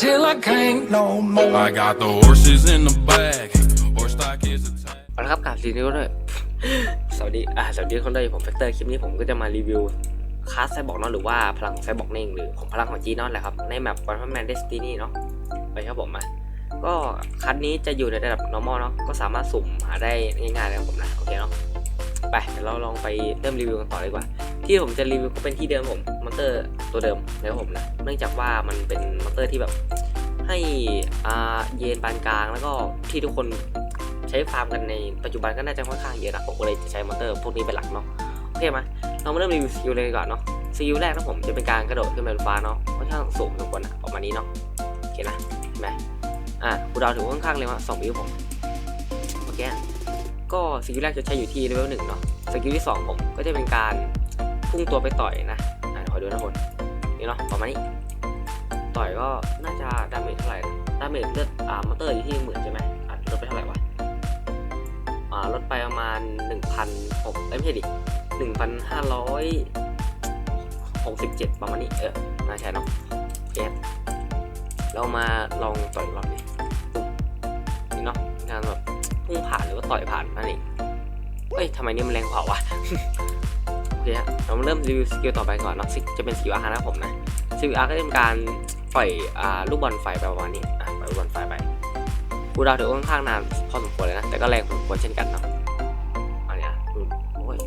till I can't no more. I got the horses in the back. Horse stock is attached. เอาละครับกราบสวัสดีด้วย สวัสดีอ่าสวัสดีทุกคนด้วยผมเฟกเตอร์คลิปนี้ผมก็จะมารีวิวคลาสไซบอร์กเนาะหรือว่าพลังไซบอร์กนั่นเองหรือของพลังของจีนอนแหละครับ ในแมปวันพันแมนเดสตินีเนาะไปครับผมมาก็คัดนี้จะอยู่ในระดับ normal เนาะก็สามารถสุ่มหาได้ง่ายๆเลยครับผมนะโอเคเนาะไปเดี๋ยวเราลองไปเริ่มรีวิวกันต่อเลยดีกว่า ที่ผมจะรีวิวก็เป็นที่เดิมผมมอนเตอร์ ตัวเดิมนะครับผมนะ เนื่องจากว่ามันเป็นมอเตอร์ที่แบบให้อ่าเยนปานกลางแล้วก็ที่ทุกคนใช้ฟาร์มกันในปัจจุบันก็น่าจะค่อนข้างเยอะนะผมก็เลยจะใช้มอเตอร์พวกนี้เป็นหลักเนาะโอเคไหมเรามาเริ่มรีวิวสกิลเลยก่อนเนาะสกิลแรกนะผมจะเป็นการกระโดดขึ้นไปบนฟ้าเนาะค่อนข้างสูงสมควรนะประมาณนี้เนาะโอเคนะเห็นไหมอะกูดาวถือค่อนข้างเร็วอะสองวิวผมโอเคก็สกิลแรกจะใช้อยู่ที่เลเวลหนึ่งเนาะสกิลที่สองผมก็จะเป็นการพุ่งตัวไปต่อยนะอะเดี๋ยวขอดูนะคน นี่เนาะประมาณนี้ ต่อยก็น่าจะดาเมจเท่าไหร่ดาเมจเลือดอ่ามอเตอร์อยู่ที่หมื่นใช่ไหมอะลดไปเท่าไหร่วะอ่าลดไปประมาณหนึ่งพันหกไม่ใช่ดิหนึ่งพันห้าร้อยหกสิบเจ็ดประมาณนี้เออน่าใช่เนาะแก๊สเรามาลองต่อยรอบนี้นี่เนาะงานแบบพุ่งผ่านหรือว่าต่อยผ่านนั่นเองเอ้ยทำไมนี่มันแรงกว่าวะ เคฮะเรามาเริ่มรีวิวสกิลต่อไปก่อนนะซิจะเป็นสกิลอาหารนะผมนะซีวีอาร์ก็จะเป็นการปล่อยอ่าลูกบอลไฟไปประมาณนี้อะปล่อยลูกบอลไฟไปกูดาวถือว่าค่อนข้างนานพอสมควรเลยนะแต่ก็แรงพอสมควรเช่นกันเนาะอันเนี้ยดูโอ้ย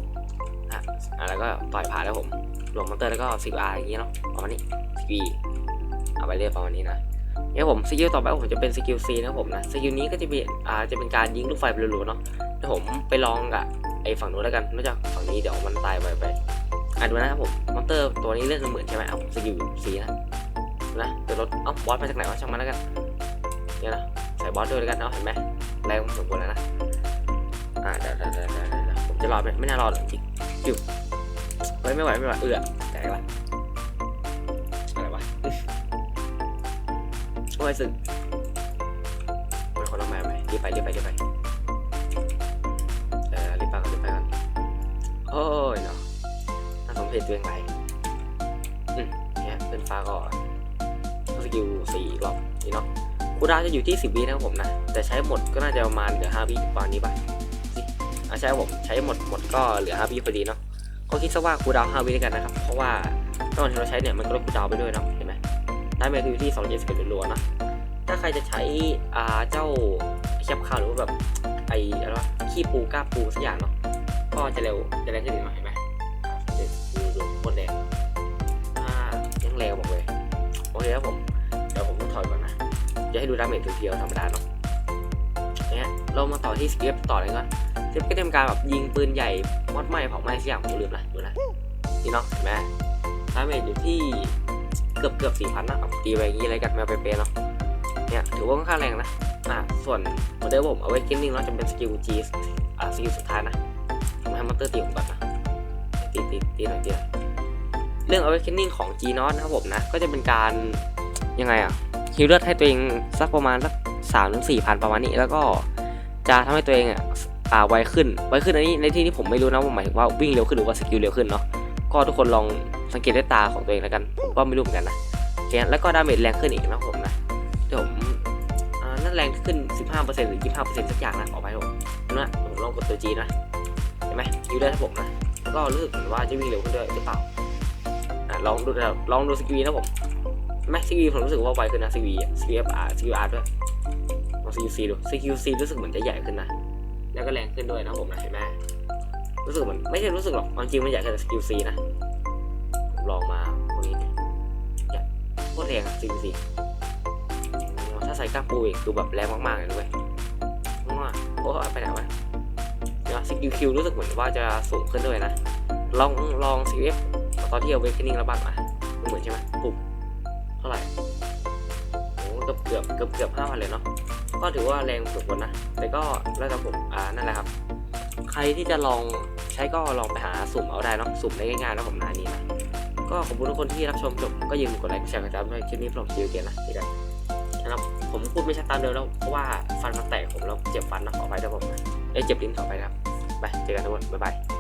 อะอะแล้วก็ปล่อยผ่านแล้วผมหลงมอนเตอร์แล้วก็ซีวีอาร์อย่างเงี้ยเนาะประมาณนี้ซีวีเอาไปเรื่อยประมาณนี้นะเนี่ยผมสกิลต่อไปผมจะเป็นสกิลซีนะผมนะสกิลนี้ก็จะเป็นอ่าจะเป็นการยิงลูกไฟไปรัวๆเนาะเดี๋ยวผมไปลองกับ ไอฝั่งนู้นแล้วกันนอกจากฝั่งนี้เดี๋ยวมันตายไปไปอะดูนะครับผมมอนเตอร์ตัวนี้เลือดหนึ่งหมื่นใช่ไหมเอาสกิลสีนะนะเดี๋ยวรถเอ้าบอสมาจากไหนวะช่างมันแล้วกันเนี่ยนะใส่บอสด้วยแล้วกันเนาะเห็นไหมแรงพอสมควรแล้วนะอ่าเดี๋ยวเดี๋ยวเดี๋ยวผมจะรอไหมไม่น่ารอหรอกจริงจิ๋วเฮ้ยไม่ไหวไม่ไหวเอือแตกละอะไรวะโอ้ยสึกเป็นคนละแม่ไหมรีบไปรีบไปรีบไป โอ้ยเนาะน่าสมเพชตัวเองไปอืมเนี่ยเป็นฟ้าก็สกิลสี่รอบนี่เนาะคูดาวจะอยู่ที่สิบวินะครับผมนะ แต่ใช้หมดก็น่าจะประมาณเหลือห้าวิประมาณนี้ป่ะสิอะใช่ผมใช้หมดหมดก็เหลือห้าวิพอดีเนาะก็คิดซะว่าคูดาวห้าวิด้วยกันนะครับ เพราะว่าตอนที่เราใช้เนี่ยมันก็ลดคูดาวไปด้วยเนาะเห็นไหมได้เมจอยู่ที่สองเจ็ดสิบเอ็ดรัวๆนะถ้าใครจะใช้อ่าเจ้าแคปคาวหรือว่าแบบไอ้อะไรวะขี้ปูก้าปูสักอย่างเนาะ ก็จะเร็วจะแรงขึ้นอีกหน่อยเห็นไหมเด็ดดูดูโคตรแรงอ่ายังแรงบอกเลยโอเคครับผมเดี๋ยวผมต้องถอยก่อนนะจะให้ดูดาเมจเพียวๆธรรมดาเนาะเนี่ยเรามาต่อที่สกิปต่อเลยก่อนสกิปก็จะเป็นการแบบยิงปืนใหญ่มอดไหม้เผาไหม้สักอย่างผมลืมนะดูนะนี่เนาะเห็นไหมดาเมจอยู่ที่เกือบเกือบสี่พันนะเอาตีไปอย่างนี้อะไรกันมาเป๊ะๆเนาะเนี่ยถือว่าค่อนข้างแรงนะอ่าส่วนโมเดลผมเอาไว้คินนิ่งเนาะจะเป็นสกิล G อ่าสกิลสุดท้ายนะ มอนเตอร์ตีผมก่อนนะตีตีตีหน่อยตีหน่อยเรื่อง awakening ของ G n o t นะครับผมนะ ก็จะเป็นการยังไงอะฮิลเลือดให้ตัวเองสักประมาณสักสามถึงสี่พันประมาณนี้ แล้วก็จะทำให้ตัวเองอะ่าไวขึ้นไวขึ้นอันนี้ในที่ที่ผมไม่รู้นะว่าหมายถึงว่าวิ่งเร็วขึ้นหรือว่าสกิลเร็วขึ้นเนาะก็ทุกคนลองสังเกตด้วยตาของตัวเองแล้วกันผมก็ไม่รู้เหมือนกันนะโอเคแล้วก็ดาเมจแรงขึ้นอีกนะผมนะเดี๋ยวผมอ่านั่นแรงขึ้น 15%หรือ 25%สักอย่างนะขอไปผมนะผมลองกดตัว G นะ ห็นไหมฮิลได้ครับผมนะแล้วก็รู้สึกเหมือนว่าจะวิ่งเร็วขึ้นด้วยหรือเปล่าลองดูนะลองดูสกิลนะผมแม็กสกิลผมรู้สึกว่าไวขึ้นนะสกิลสกิลอาร์สกิลอาร์ด้วยลองสกิลซีดูสกิลซีรู้สึกเหมือนจะใหญ่ขึ้นนะ แล้วก็แรงขึ้นด้วยนะผมนะเห็นไหมรู้สึกเหมือนไม่ใช่รู้สึกหรอกความจริงมันใหญ่ขึ้นสกิลซีนะลองมาตรงนี้ดิใหญ่โคตรแรงสกิลซีถ้าใส่กล้าปูอีกคือแบบแรงมากๆเลยด้วยว้าโอ้ไปไหนวะ สกิลคิวรู้สึกเหมือนว่าจะสูงขึ้นด้วยนะ ลองลองซีเอฟตอนที่เอาเวกนิ่งแล้วบ้างมาเหมือนใช่ไหมปุ๊บเท่าไหร่โอ้เกือบเกือบเกือบเกือบห้าพันเลยเนาะก็ถือว่าแรงสุดคนนะ แต่ก็แล้วแต่ผมอ่านั่นแหละครับ ใครที่จะลองใช้ก็ลองไปหาสุ่มเอาได้เนาะสุ่มได้ง่ายๆนะผมนะอันนี้นะก็ขอบคุณทุกคนที่รับชมจบก็ยืมกดไลค์กดแชร์กดติดตามด้วยคลิปนี้ผมคิวเกียร์นะเจอกันนะครับผมพูดไม่ชัดตามเดิมแล้วเพราะว่าฟันมันแตกผมแล้วเจ็บฟันนะขออภัยด้วยผมนะเอ้เจ็บลิ้นขออภัยนะครับ ไปเจอกันทุกคนบ๊ายบาย